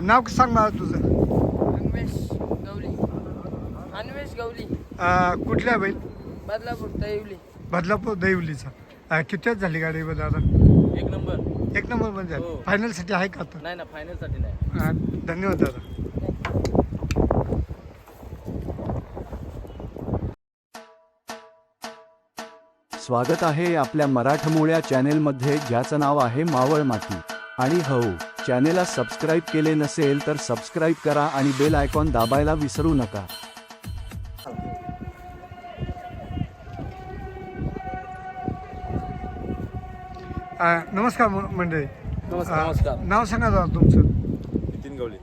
नाव सांग मला तुझं. अन्वेष गवली. अन्वेष गवली. अं, कुठल्या बैल बदलापूर तैवली बदलापूर दैवलीचा अं, किती झाली गाडी बरं दादा एक नंबर. एक नंबर झाली. हो. फायनलसाठी आहे का आता? नाही ना फायनलसाठी नाही. अं, धन्यवाद दादा. स्वागत आहे आपल्या मराठमोळ्या चॅनेलमध्ये. ज्याचं नाव आहे मावळ माती आणि हो चॅनेलला सबस्क्राईब केले नसेल तर सबस्क्राईब करा आणि बेल आयकॉन दाबायला विसरू नका. अं, नमस्कार म- मंडळी. नमस्कार अं, नमस्कार. नाव सांगा दादा तुमचं. नितीन गवळी.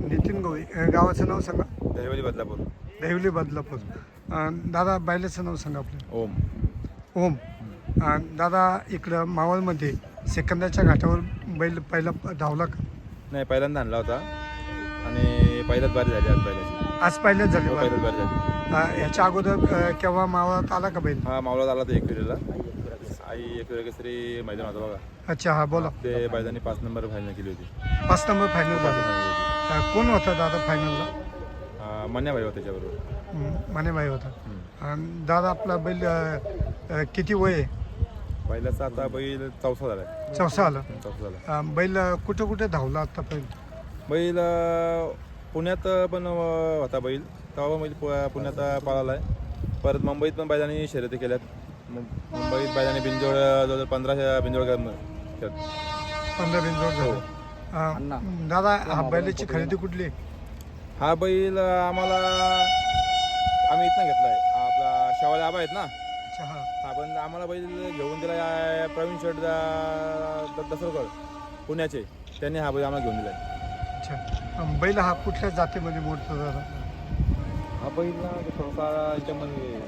नितीन गवळी. अं, गावाचं नाव सांगा. दहिवली बदलापूर. देवली बदलापूर. अं, दादा बैलाचं नाव सांगा आपलं. ओम. ओम. अं, दादा इकडं मावळमध्ये सेकंदाच्या घाटावर बैल पहिला धावला का? नाही पहिल्यांदा आणला होता. आणि पहिल्याच बारी झाली आज पहिल्याची. आज पहिल्याच झाली हो, बरं. पहिल्याच बारी झाली. अं, ह्याच्या अगोदर अं, केव्हा मावळात आला का बैल? हा मावळात आला होता एक फेरीला आई एक केसरी मैदान होता बघा. अच्छा हा बोला. ते बैलांनी पाच नंबर फायनल केली होती. पाच नंबर फायनल झाली. अं, कोण होता दादा फायनलला होती. हा, मन्या भाई होता त्याच्याबरोबर. मानेबाई होता. हम्म. अन् दादा आपला बैल अं, अं, किती वय आहे? पहिल्याचा आता बैल चौथा झाला चौसा आला. चौथा झाला. अं, बैल कुठं कुठे धावला आतापर्यंत? बैल अं, पुण्यात पण अं, होता बैल. तेव्हा बैल पु- पुण्यात पळाला आहे परत मुंबईत पण बैलांनी शर्यती केल्यात. मुं- मुंबईत बैलांनी बिंजोड जवळजवळ पंधरा बिंजोड खेळत. पंधरा बिंजोड झाला. अं, दादा हा बैलाची खरेदी कुठली? हा बैल आम्हाला आम्ही इथनं घेतलाय. आपला शेवाळे आबा आहेत ना? अच्छा हा हा पण आम्हाला बैल घेऊन दिला या प्रवीण शेठ द- दसरकर पुण्याचे. त्यांनी हा बैल आम्हाला घेऊन दिलाय. अच्छा. अं, बैल हा कुठल्या जातीमध्ये मोडतो दादा? हा बैल ना थोडासा याच्यामध्ये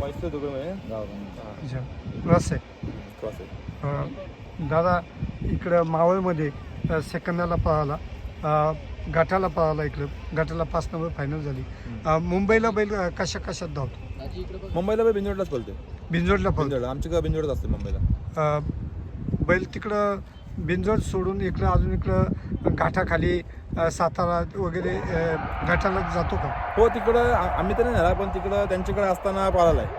पैसे दुकडे अच्छा. रस आहे. क्रॉस आहे. अं, दादा इकडं मावळमध्ये सेकंदाला पळाला. अं, गटाला पळाला इकडं. गटाला पाच नंबर फायनल झाली. अं, मुंबईला बैल अं, कशा कशात धावतो? मुंबईला बैल बिंजोडलाच बोलते बिंजोडला पळतो बिंजोड आमच्याकडे बिंजोडच असते मुंबईला. अं, बैल तिकडं बिंजोड सोडून इकडं अजून इकडं घाटाखाली अं, सातारा वगैरे अं, घाटाला जातो का? हो तिकडं आ- आम्ही तर नाही झाला पण तिकडं त्यांच्याकडे असताना पळाला आहे.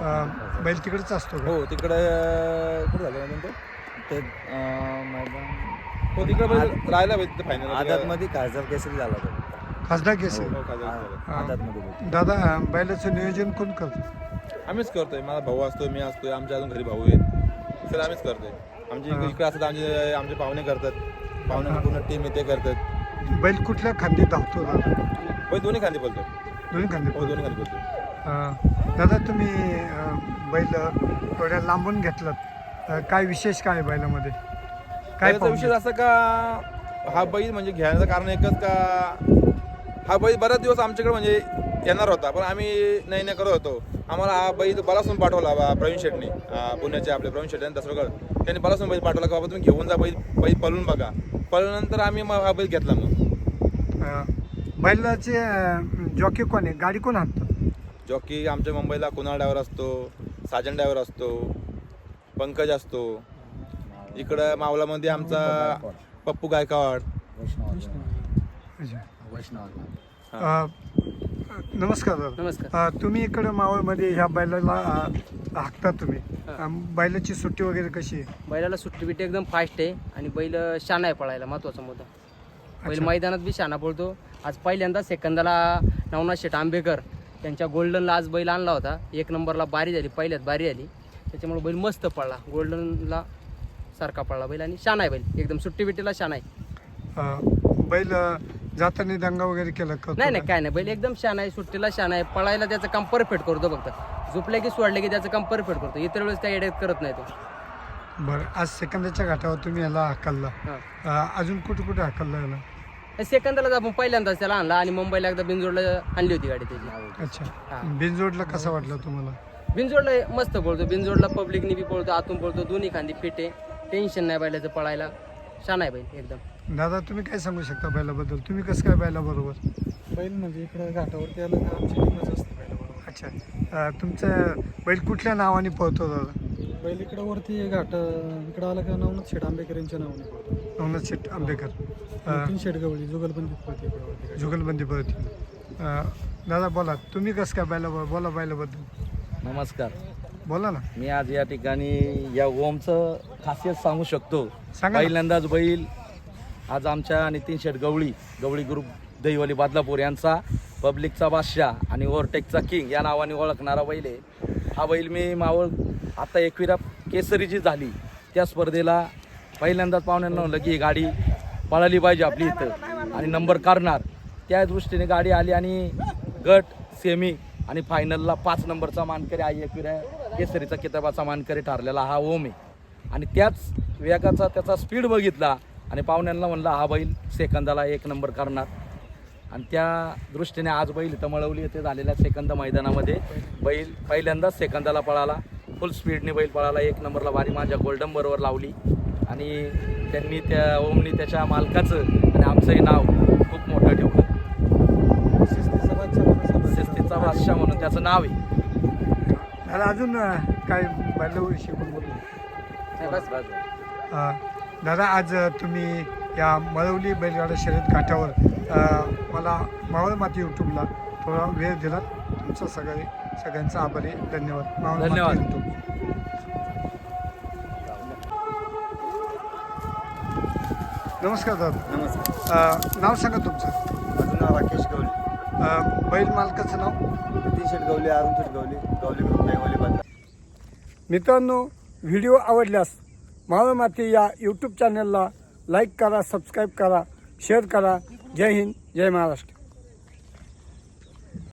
अं, बैल तिकडेच असतो का? हो तिकडे कुठं झालं ना म्हणतो ते अं, मैदान हो तिकडे बैल राहिला बैल फायनल आदातमध्ये खासदार केसरी झाला तो खासदार केस हो, झाला. आदातमध्ये होता. दादा बैलाचं नियोजन कोण करतो? आम्हीच करतोय. माझा भाऊ असतोय मी असतोय आमच्या अजून घरी भाऊ आहेत. सर आम्हीच करतोय. आमची हा. इकडे असतात आमचे आमचे पाहुणे करतात. पाहुणे पूर्ण टीम येते करतात. बैल कुठल्या खांदी धावतो दादा? बैल दोन्ही खांदी बोलतो दोन्ही खांदी हो दोन्ही खांदी बोलतो अं, दादा तुम्ही अं, बैल थोड्या लांबून घेतलात. अं, काय विशेष काय आहे बैलामध्ये? काय त्याचा विषय असं का हा बैल म्हणजे घेण्याचं कारण एकच का हा बैल बराच दिवस आमच्याकडे म्हणजे येणार होता पण आम्ही नाही नाही करत होतो. आम्हाला हा बैल बलासून पाठवला बा प्रवीण शेटनी. पुण्याचे आपले प्रवीण शेट यांनी दसरगड. त्यांनी बलासून बैल पाठवला का बाबा तुम्ही घेऊन जा बैल बैल पळून बघा. पळल्यानंतर आम्ही मग हा बैल घेतला मग. बैलाचे जॉकी कोण आहे? गाडी कोण हाणतं जॉकी आमच्या मुंबईला कुणाल ड्रायव्हर असतो साजन ड्रायव्हर असतो पंकज असतो. इकडं मावलामध्ये आमचा पप्पू गायकवाड. अं, नमस्कार दादा. नमस्कार. अं, तुम्ही इकडं मावळमध्ये ह्या बैलाला अं, हाकता तुम्ही. अं, बैलाची सुट्टी वगैरे कशी आहे? बैलाला सुट्टी बिट्टी एकदम फास्ट आहे आणि बैल शाना आहे पळायला महत्त्वाचा मुद्दा. बैल. मैदानात बी शाना पळतो. आज पहिल्यांदा सेकंदाला नवनाथ शेठ आंबेकर त्यांच्या गोल्डनला आज बैल आणला होता. एक नंबरला बारी झाली पहिल्यात बारी आली. त्याच्यामुळे बैल मस्त पळला. गोल्डनला सारखा पळला. बैल आणि शाना आहे बैल. एकदम सुट्टी बिट्टीला शाना आहे. अं, बैल अं, जाताना दंगा वगैरे केला का नाही नाही काय नाही. बैल एकदम शान आहे सुट्टीला शान आहे. पळायला त्याचं काम परफेक्ट करतो फक्त. झोपले की सोडले की त्याचं काम परफेक्ट करतो. इतर वेळेस काही एडेत करत नाही तो. बरं आज सेकंदाच्या घाटावर तुम्ही याला हाकलला. हां. अं, अजून कुठे कुठे हाकलला याला? सेकंदालाच आपण पहिल्यांदाच त्याला आणला आणि मुंबईला एकदा बिनजोडला आणली होती गाडी त्याची. अच्छा. हा. बिनजोडला कसा वाटला तुम्हाला? बिनजोडला मस्त पळतो. बिनजोडला पब्लिकनी बी पळतो आतून पळतो. दोन्ही खांदी फिट टेन्शन नाही बैलाचं पळायला. छान आहे बैल एकदम. दादा तुम्ही काय सांगू शकता बैलाबद्दल? तुम्ही कसं काय बैला बरोबर बैल म्हणजे इकडं घाटावरती आलं का आमची टीमच असते बैलाबरोबर. अच्छा. अं, तुमचं बैल कुठल्या नावाने पळतो दादा? बैल इकडं वरती घाट इकडं आलं का नवनाथ शेठ आंबेकर यांच्या नावाने पडतो नवनाथ शेठ आंबेकर. शेट गवळी जुगलबंदी पळते इकडं वरती. जुगलबंदी पळती. अं, दादा बोला. तुम्ही कसं काय बैला बोला बैलाबद्दल. नमस्कार. बोला ना. मी आज या ठिकाणी या ओमचं खासियत सांगू शकतो. सांगा ना. पहिल्यांदाच बैल आज आमच्या नितीन शेठ गवळी गवळी ग्रुप दहिवली बादलापूर यांचा पब्लिकचा बादशाह आणि ओव्हरटेकचा किंग या नावाने ओळखणारा बैल आहे. हा बैल मी मावळ आता एकविरा केसरी जी झाली. त्या स्पर्धेला पहिल्यांदाच पाहुण्यांना म्हणलं की ही गाडी पळाली पाहिजे आपली इथं. आणि नंबर करणार त्या दृष्टीने गाडी आली आणि गट सेमी आणि फायनलला पाच नंबरचा मानकरी आई एकविरा केसरीचा किताबाचा मानकरी ठरलेला हा ओम आहे. आणि त्याच वेगाचा त्याचा स्पीड बघितला आणि पाहुण्यांना म्हणला हा बैल सेकंदाला एक नंबर करणार. आणि त्या दृष्टीने आज बैल इथं मळवली येथे झालेल्या सेकंद मैदानामध्ये बैल पहिल्यांदाच सेकंदाला पळाला. फुल स्पीडने बैल पळाला. एक नंबरला बारी माझ्या गोल्डन बरोबर लावली. आणि त्यांनी त्या ओमनी त्याच्या मालकाचं आणि आमचंही नाव खूप मोठं ठेवलं. बादशाह म्हणून त्याचं नाव आहे. दादा अजून काय बैलाविषयी पण बोलू? नाही, बस अं, दादा आज तुम्ही या मळवली बैलगाडा शर्यत घाटावर अं, मला मावळ माती यूट्यूबला थोडा वेळ दिला तुमचा सगळे सगळ्यांचा आभारी आहे. धन्यवाद. मावळ माती धन्यवाद. YouTube. नमस्कार दादा. नमस्कार. अं, नाव सांगा तुमचं. माझं नाव राकेश गवली अं, बैल मालकाचं नाव? नितीन शेट गवली अरुण शेट गवली गवली ग्रुप दहिवली बांधा मित्रांनो व्हिडिओ आवडल्यास मावळ माती या यूट्यूब चॅनलला लाईक करा सबस्क्राईब करा शेअर करा. जय हिंद जय महाराष्ट्र.